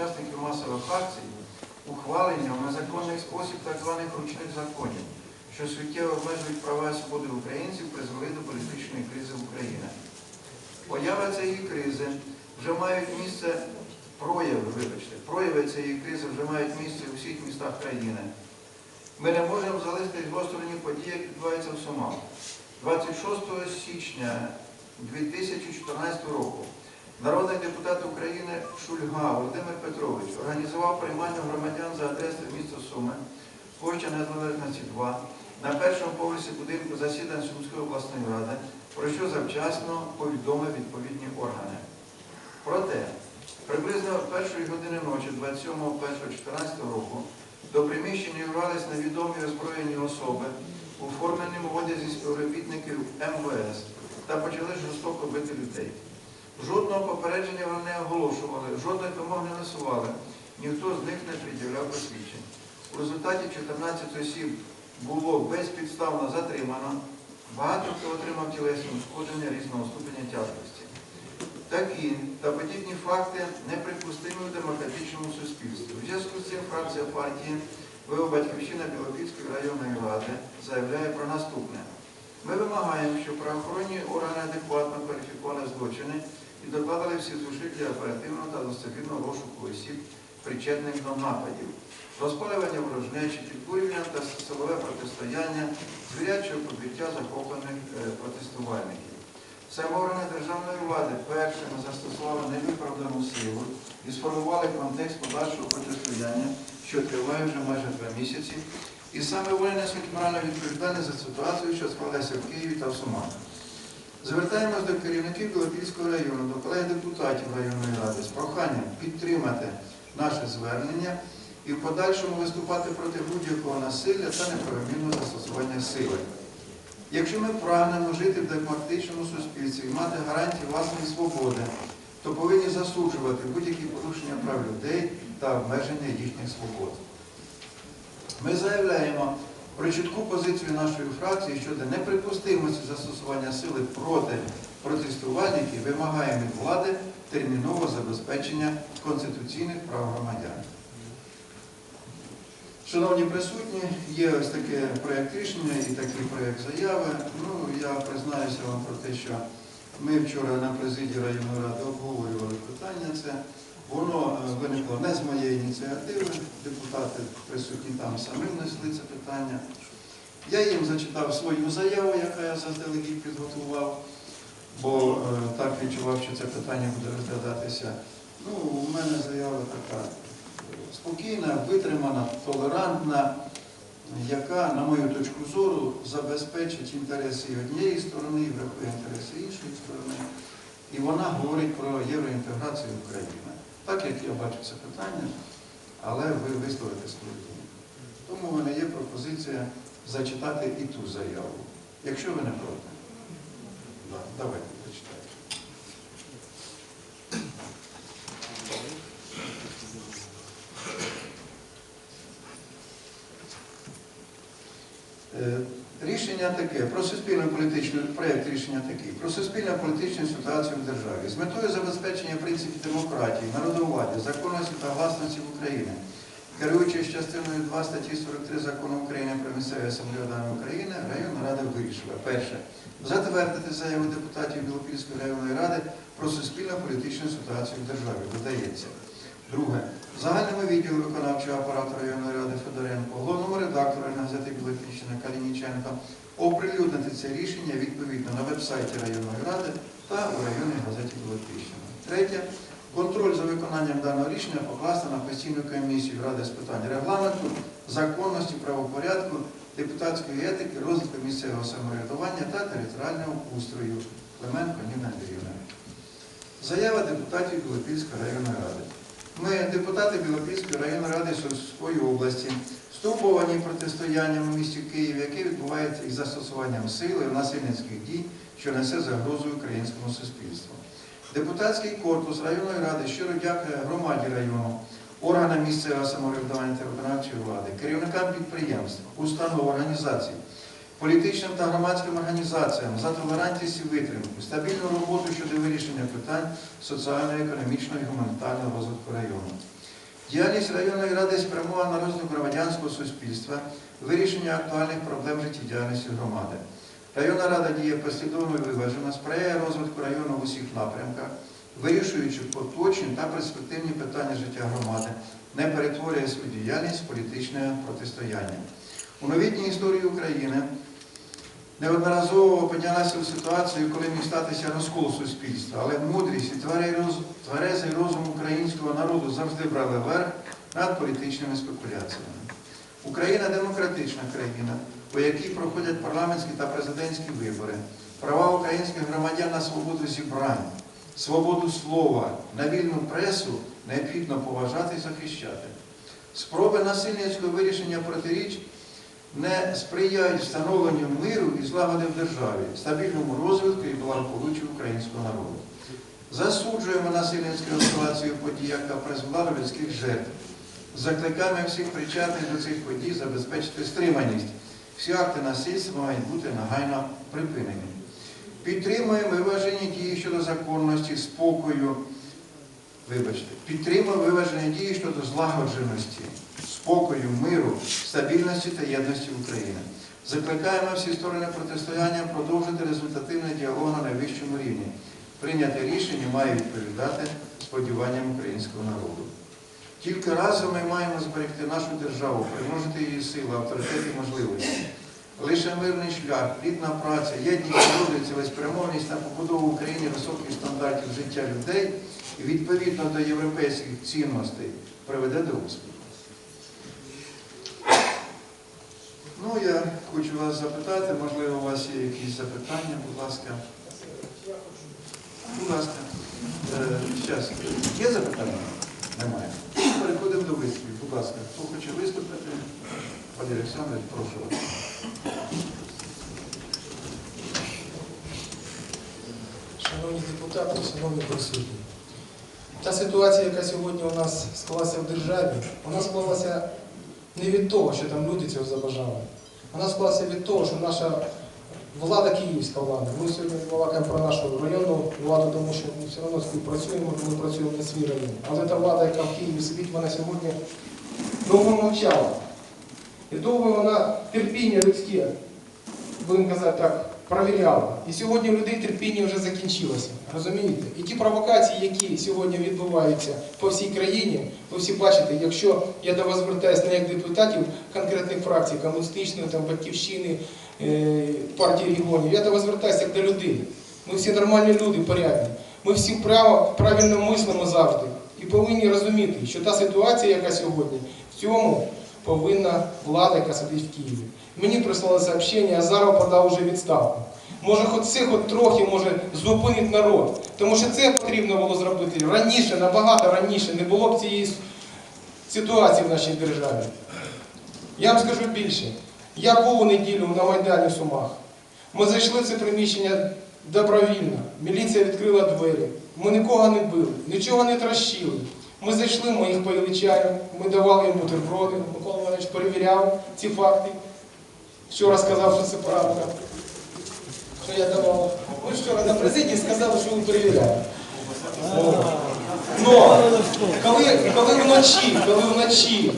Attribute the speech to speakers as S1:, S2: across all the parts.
S1: учасників масових акцій ухвалення в незаконний спосіб так званих ручних законів, що суттєво обмежують права і свободи українців, призвели до політичної кризи України. Поява цієї кризи вже мають місце прояви, вибачте, прояви цієї кризи вже мають місце у всіх містах країни. Ми не можемо залишитись в осторонь подій, як відбувається в Сомалі. 26 січня 2014 року народний депутат України Шульга Володимир Петрович організував приймання громадян за адресою міста Суми, площа Незалежності 2, на першому поверсі будинку засідань Сумської обласної ради, про що завчасно повідомив відповідні органи. Проте, приблизно о першої години ночі 27.01.14 року до приміщення врались невідомі озброєні особи у форменому одязі співробітників МВС та почали жорстоко бити людей. Жодного попередження вони не оголошували, жодних вимог не висували, ніхто з них не пред'являв посвідчень. У результаті 14 осіб було безпідставно затримано, багато хто отримав тілесні ушкодження різного ступеня тяжкості. Такі та подібні факти неприпустимі в демократичному суспільстві. У зв'язку з цим фракція партії ВО Батьківщина Білопільської районної ради заявляє про наступне. Ми вимагаємо, щоб правоохоронні органи адекватно кваліфікували злочини і докладали всі зусиль для оперативного та достовірного розшуку осіб, причетних до нападів, розпалювання ворожнечі, підбурювання та силове протистояння, звірячого побиття захоплених е, протестувальників. Саме органи державної влади першими застосували невиправдану силу і сформували контекст подальшого протистояння, що триває вже майже два місяці, і саме вони несуть моральну відповідальність за ситуацію, що склалася в Києві та в Сумах. Звертаємось до керівників Білопільського району, до колег депутатів районної ради з проханням підтримати наше звернення і в подальшому виступати проти будь-якого насилля та неправомірного застосування сили. Якщо ми прагнемо жити в демократичному суспільстві і мати гарантії власної свободи, то повинні засуджувати будь-які порушення прав людей та обмеження їхніх свобод. Ми заявляємо про чітку позицію нашої фракції щодо неприпустимості застосування сили проти протестувальників, вимагаємо від влади термінового забезпечення конституційних прав громадян. Шановні присутні, є ось таке проєкт рішення і такий проєкт заяви. Ну, я признаюся вам про те, що ми вчора на президії районної ради обговорювали питання це. Воно е, виникло не з моєї ініціативи, депутати присутні там самі внесли це питання. Я їм зачитав свою заяву, яку я заздалегідь підготував, бо е, так відчував, що це питання буде розглядатися. Ну, у мене заява така спокійна, витримана, толерантна, яка, на мою точку зору, забезпечить інтереси однієї сторони, і інтереси іншої сторони. І вона говорить про євроінтеграцію України. Так як я бачу це питання, але ви висловите свою думку. Тому в мене є пропозиція зачитати і ту заяву, якщо ви не проти. Да, давайте зачитайте. Е, Рішення таке, про суспільну політичну, проєкт рішення такий, про суспільну політичну ситуацію в державі з метою забезпечення принципів демократії, народовладдя, законності та власності в Україні, керуючись частиною 2 статті 43 закону України про місцеве самоврядування України, районна рада вирішила. Перше. Затвердити заяву депутатів Білопільської районної ради про суспільну політичну ситуацію в державі. Додається. Друге. Загальному відділу виконавчого апарату районної ради Федоренко, головному редактору газети Білопільщина Калініченко оприлюднити це рішення відповідно на веб-сайті районної ради та у районній газеті Білопільщина. Третє. Контроль за виконанням даного рішення покласти на постійну комісію Ради з питань регламенту, законності, правопорядку, депутатської етики, розвитку місцевого самоврядування та територіального устрою. Клименко Ніна Андріївна. Заява депутатів Білопільської районної ради. Ми, депутати Білопільської районної ради Сумської області, стурбовані протистоянням у місті Києві, яке відбувається із застосуванням сили насильницьких дій, що несе загрозу українському суспільству. Депутатський корпус районної ради щиро дякує громаді району, органам місцевого самоврядування та виконавчої влади, керівникам підприємств, установ, організацій, політичним та громадським організаціям за толерантність і витримку, стабільну роботу щодо вирішення питань соціально-економічного і гуманітарного розвитку району. Діяльність районної ради спрямована на розвиток громадянського суспільства, вирішення актуальних проблем життєдіяльності громади. Районна рада діє послідовно і виважено, сприяє розвитку району в усіх напрямках, вирішуючи поточні та перспективні питання життя громади, не перетворює свою діяльність в політичне протистояння. У новітній історії України неодноразово опинялася у ситуацію, коли міг статися розкол суспільства, але мудрість і тверезий розум українського народу завжди брали верх над політичними спекуляціями. Україна демократична країна, у якій проходять парламентські та президентські вибори, права українських громадян на свободу зібрань, свободу слова, на вільну пресу необхідно поважати і захищати. Спроби насильницького вирішення протиріч не сприяють встановленню миру і злагоди в державі, стабільному розвитку і благополуччю українського народу. Засуджуємо насильницьку ескалацію подій, яка призвела до людських жертв. Закликаємо всіх причетних до цих подій забезпечити стриманість. Всі акти насильства мають бути негайно припинені. Підтримуємо виважені дії щодо законності, спокою, вибачте, підтримуємо виважені дії щодо злагодженості, спокою, миру, стабільності та єдності України. Закликаємо всі сторони протистояння продовжити результативний діалог на найвищому рівні. Прийняте рішення має відповідати сподіванням українського народу. Тільки разом ми маємо зберегти нашу державу, примножити її силу, авторитет і можливості. Лише мирний шлях, плідна праця, єдність народу цілеспрямованість на побудову в Україні високих стандартів життя людей і відповідно до європейських цінностей приведе до успіху. Ну, я хочу вас запитати, можливо, у вас є якісь запитання, будь ласка. Будь ласка. Зараз. Є запитання? Немає. Переходимо до виступів. Будь ласка, хто хоче виступити? Пане Олександр, прошу вас.
S2: Шановні депутати, шановні присутні. Та ситуація, яка сьогодні у нас склалася в державі, вона склалася не від того, що там люди цього забажали. Вона склалася від того, що наша влада, київська влада, ми сьогодні балакаємо про нашу районну владу, тому що ми все одно співпрацюємо, ми працюємо на свій район. Але та влада, яка в Києві сидить, вона сьогодні довго мовчала. І довго вона терпіння людське, будемо казати так, провіряла. І сьогодні у людей терпіння вже закінчилося. Розумієте? І ті провокації, які сьогодні відбуваються по всій країні, ви всі бачите, якщо я до вас звертаюся не як депутатів конкретних фракцій, комуністичної, там, батьківщини, е, партії регіонів, я до вас звертаюся як до людей. Ми всі нормальні люди, порядні. Ми всі право, правильно мислимо завжди. І повинні розуміти, що та ситуація, яка сьогодні, в цьому повинна влада, яка сидить в Києві. Мені прислали сообщення, Азаров подав уже відставку. Може, хоч це хоч трохи може зупинити народ. Тому що це потрібно було зробити раніше, набагато раніше. Не було б цієї ситуації в нашій державі. Я вам скажу більше. Я був у неділю на Майдані в Сумах. Ми зайшли в це приміщення добровільно. Міліція відкрила двері. Ми нікого не били, нічого не трощили. Ми зайшли, ми їх поїли ми давали їм бутерброди. Микола Іванович перевіряв ці факти. Вчора сказав, що це правда. Що я давав. Ви вчора на президії сказали, що ви перевіряли. Но коли, коли вночі, коли вночі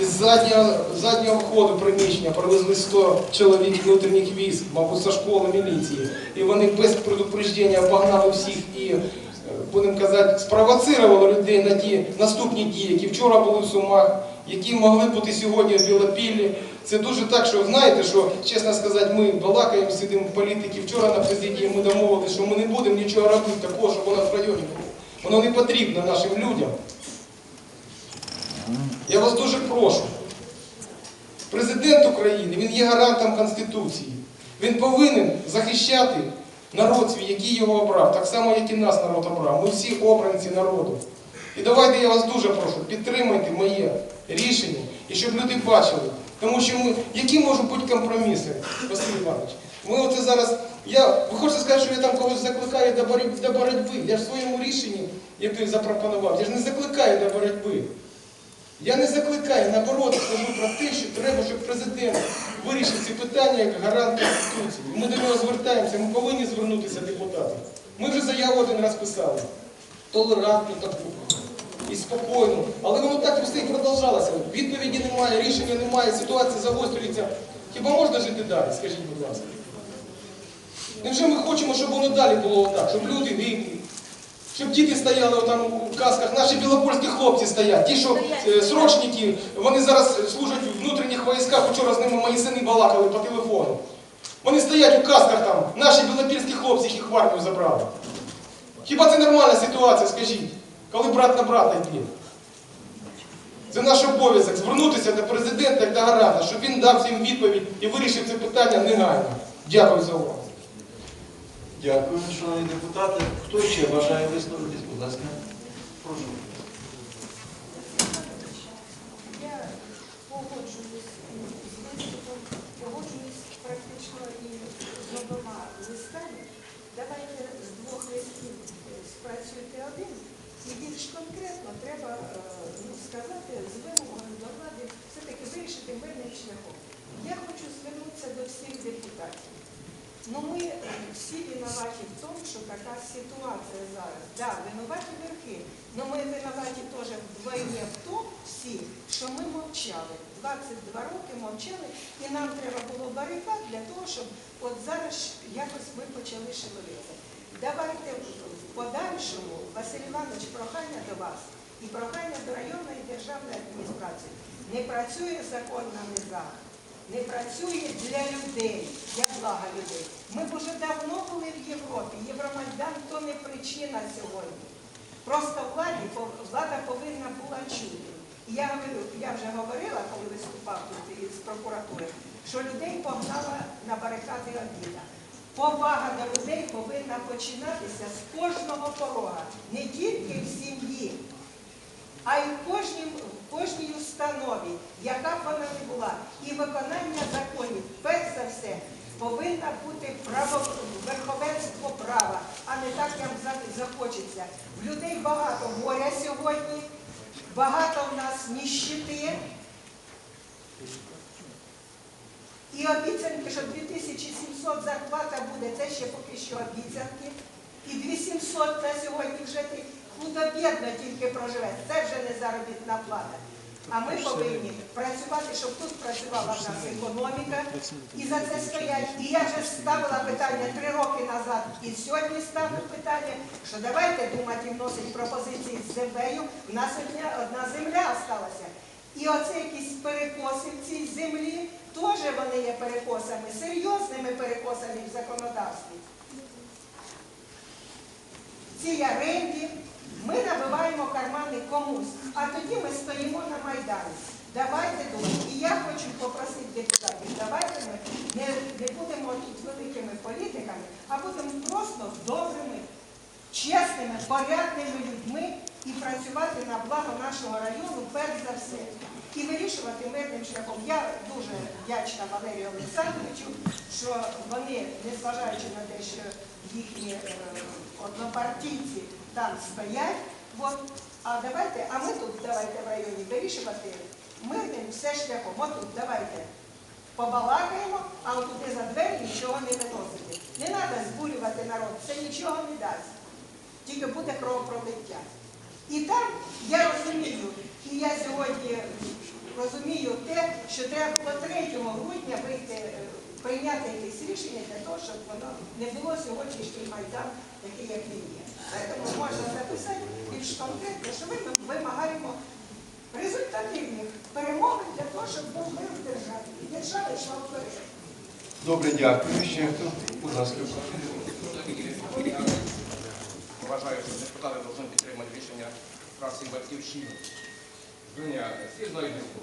S2: із заднього, заднього входу приміщення привезли 100 чоловік внутрішніх військ, мабуть, зі школи міліції, і вони без предупреждення обогнали всіх і, будемо казати, спровоцирували людей на ті наступні дії, які вчора були в Сумах, які могли бути сьогодні в Білопіллі. Це дуже так, що знаєте, що, чесно сказати, ми балакаємо, сидимо в політики. Вчора на президії ми домовилися, що ми не будемо нічого робити такого, щоб воно в районі було. Воно не потрібно нашим людям. Я вас дуже прошу. Президент України, він є гарантом Конституції. Він повинен захищати народ свій, який його обрав, так само, як і нас народ обрав. Ми всі обранці народу. І давайте я вас дуже прошу, підтримайте моє рішення, і щоб люди бачили. Тому що ми, які можуть бути компроміси, Василь Іванович? Ми оце зараз, я, ви хочете сказати, що я там когось закликаю до боротьби. Я ж в своєму рішенні, яке запропонував, я ж не закликаю до боротьби. Я не закликаю, наоборот, кажу про те, що треба, щоб президент вирішив ці питання як гарант Конституції. Ми до нього звертаємося, ми повинні звернутися депутати. Ми вже заяву один раз писали. Толерантну таку. і спокійно. Але воно так все і продовжалося. Відповіді немає, рішення немає, ситуація загострюється. Хіба можна жити далі? Скажіть, будь ласка. Невже ми хочемо, щоб воно далі було так, щоб люди вільні, щоб діти стояли там у касках, наші білопольські хлопці стоять, ті, що е, срочники, вони зараз служать в внутрішніх військах, вчора з ними мої сини балакали по телефону. Вони стоять у касках там, наші білопільські хлопці їх в армію забрали. Хіба це нормальна ситуація, скажіть, коли брат на брата йде? Це наш обов'язок звернутися до президента як до гаранта, щоб він дав всім відповідь і вирішив це питання негайно. Дякую за увагу.
S1: Дякую, шановні депутати. Хто ще бажає висловитись, будь ласка? Прошу.
S3: Я погоджуюсь з виступом, погоджуюсь практично і з обома листами. Давайте з двох листів е, спрацюйте один. І більш конкретно треба е, ну, сказати з вимогою до влади все-таки вирішити мирним шляхом. Я хочу звернутися до всіх депутатів. Ну ми е, всі винуваті в тому, що така ситуація зараз. Да, винуваті верхи, але ми винуваті теж вдвойні в тому всі, що ми мовчали. 22 роки мовчали, і нам треба було барикад для того, щоб от зараз якось ми почали шевелитися. Давайте в подальшому, Василь Іванович, прохання до вас і прохання до районної державної адміністрації. Не працює закон на низах не працює для людей, блага людей. Ми б уже давно були в Європі. Євромайдан то не причина сьогодні. Просто владі, влада повинна була чути. І я говорю, я вже говорила, коли виступав тут із прокуратури, що людей погнала на барикади обіда. Повага до людей повинна починатися з кожного порога, не тільки в сім'ї, а й в кожній, в кожній установі, яка б вона не була. І виконання законів, перш за все, повинна бути право, верховенство права, а не так, як захочеться. В людей багато горя сьогодні, багато в нас ніщити. І обіцянки, що 2700 зарплата буде, це ще поки що обіцянки. І 2700 на сьогодні вже ти худо-бідно тільки проживе. Це вже не заробітна плата. А ми повинні працювати, щоб тут працювала в нас економіка. І за це стоять. І я вже ставила питання три роки назад. І сьогодні ставлю питання, що давайте думати і вносити пропозиції з землею. У нас одна, земля осталася. І оце якісь перекоси в цій землі, теж вони є перекосами, серйозними перекосами в законодавстві. Цій оренді ми набиваємо кармани комусь, а тоді ми стоїмо на Майдані. Давайте думати. І я хочу попросити депутатів, давайте ми не, не будемо тут великими політиками, а будемо просто добрими, чесними, порядними людьми і працювати на благо нашого району перш за все. І вирішувати мирним шляхом. Я дуже вдячна Валерію Олександровичу, що вони, незважаючи на те, що їхні е, однопартійці там стоять, от, а давайте, а ми тут давайте в районі вирішувати мирним все шляхом. От тут давайте побалакаємо, а от туди за двері нічого не виносити. Не треба збурювати народ, це нічого не дасть. Тільки буде кровопролиття. І там я розумію, і я сьогодні розумію те, що треба було 3 грудня вийти, е, прийняти якесь рішення для того, щоб воно не було сьогоднішній майдан такий, як він є. Тому можна записати більш конкретно, що ми вимагаємо результативних перемог для того, щоб був мир в державі. І держава йшла вперед.
S1: Добре, дякую. Ще хто? Будь ласка.
S4: Вважаю, що депутати повинні підтримати рішення фракції Батьківщини. Всі знають другу.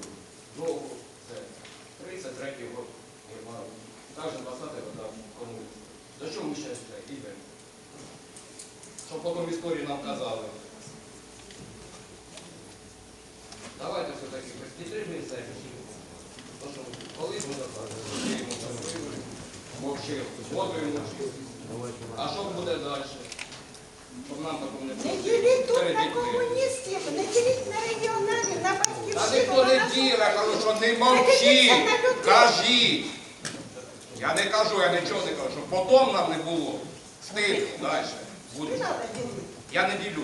S4: Довго, це 33 рік, навіть 20 года комусь. За що ми ще йдемо? Щоб потім в історії нам казали. Давайте все-таки підтримуємо це рішення. Тому що колись ми заказуємо, мовчили, згодуємо. А що буде далі? Щоб нам такого не
S3: Не діліть тут на комуністів, не діліть на регіоналів, на
S4: Та
S3: батьківщину.
S4: ніхто не діле, кажу, що не мовчіть, кажіть. Я не кажу, я нічого не кажу, щоб потім нам не було стидно далі.
S3: Не
S4: Буде.
S3: треба ділити.
S4: Я не ділю.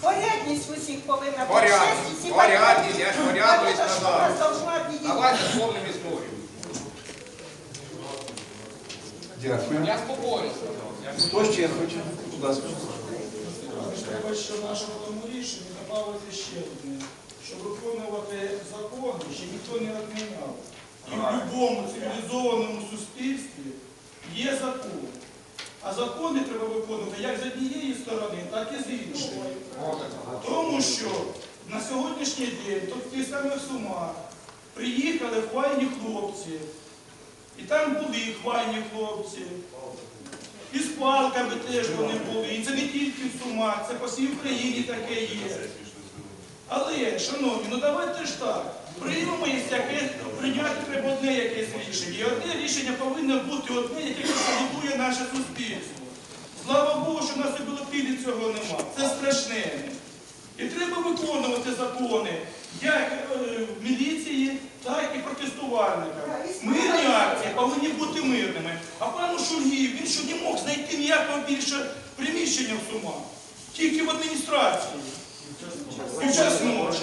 S3: Порядність усіх повинна бути.
S4: Порядність,
S3: Чесність і
S4: порядність, я ж порядність
S3: Потому що должна бути
S4: Давайте вспомнимо історію.
S1: Дякую.
S4: Я сказав.
S1: Хто ще хоче? Будь ласка.
S5: Треба, що в нашому рішенні додати ще одне, щоб виконувати закони, ще ніхто не відміняв. І в будь-якому цивілізованому суспільстві є закон. А закони треба виконувати як з однієї сторони, так і з іншої. Тому що на сьогоднішній день, тут в тих самих сумах, приїхали хвайні хлопці, і там були хвайні хлопці. І з палками теж вони були. І це не тільки в Сумах, це по всій Україні таке є. Але, шановні, ну давайте ж так. Приймемо якесь, прийняти треба одне якесь рішення. І одне рішення повинно бути одне, яке консолідує наше суспільство. Слава Богу, що в нас у Білопілі цього нема. Це страшне. І треба виконувати закони як е, в міліції, так і протестувальникам. Мирні акції повинні бути мирними. А пану Шульгів, він що не мог знайти ніякого більше приміщення в Сумах, тільки в адміністрації. Під час ночі.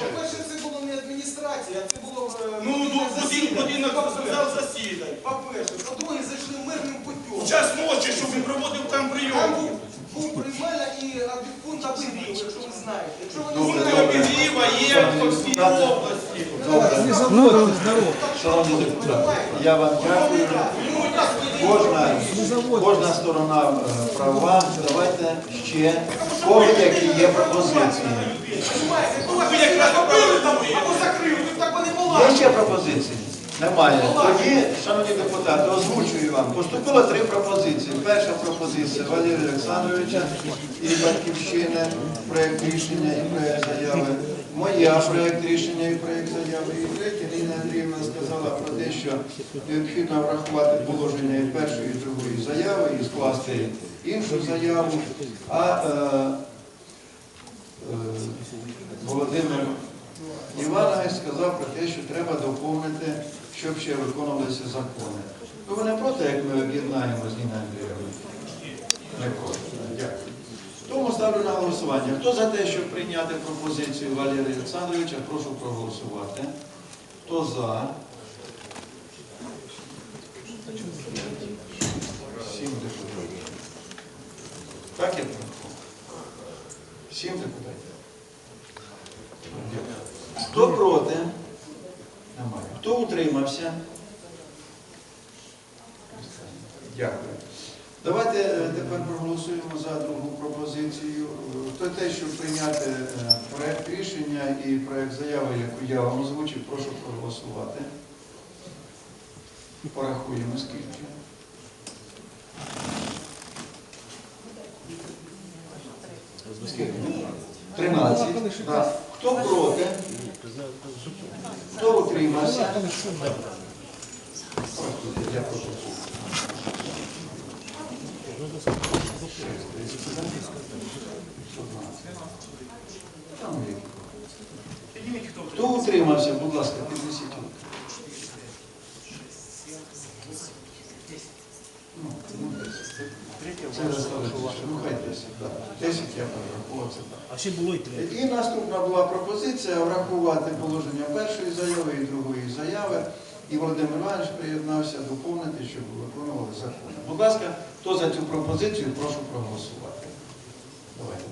S6: По-перше, це було не адміністрація, а це було е,
S5: Ну,
S6: будинок
S5: ну, один зал засідань.
S6: По-перше. По-друге, зайшли мирним
S5: В
S6: путем.
S5: час ночі, щоб він проводив там
S6: Там
S5: прийом.
S6: був пункт приймальна і пункт обігріву, якщо ви знаєте. Якщо ви не
S5: Пункти
S6: знаєте,
S5: обігріва є по всій області.
S1: Шановні депутати, я вам дякую. Кожна, кожна сторона е, права. Давайте ще кого які є пропозиції. Є ще пропозиції? Немає. Тоді, шановні депутати, озвучую вам. Поступило три пропозиції. Перша пропозиція Валерія Олександровича і Батьківщини, проєкт рішення і проєкт заяви. Моя проєкт рішення і проєкт заяви. І третя Ніна Андріївна сказала про що необхідно врахувати положення і першої, і другої заяви і скласти іншу заяву. А е, е, Володимир Іванович сказав про те, що треба доповнити, щоб ще виконувалися закони. Ну, ви не проти, як ми об'єднаємо з проти. Дякую. Тому ставлю на голосування. Хто за те, щоб прийняти пропозицію Валерія Олександровича, прошу проголосувати. Хто за? Сім депутатів. Так я порахував? Сім депутатів. Хто проти? Немає. Хто утримався? Дякую. Давайте е, тепер проголосуємо за другу пропозицію. Е, Хто те, щоб прийняти е, проект рішення і проект заяви, яку я вам озвучив, прошу проголосувати. Порахуємо. Скільки? 13. Так. Хто проти? Хто утримався? Хто утримався, будь ласка, піднесіть руку. Ну, ну, десять. Це залишилося. Ну, хай 10, так. 10 я порахував, це так.
S7: А ще було і третє.
S1: І наступна була пропозиція врахувати положення першої заяви і другої заяви. І Володимир Іванович приєднався доповнити, щоб виконували закони. Будь ласка, хто за цю пропозицію, прошу проголосувати. Давайте.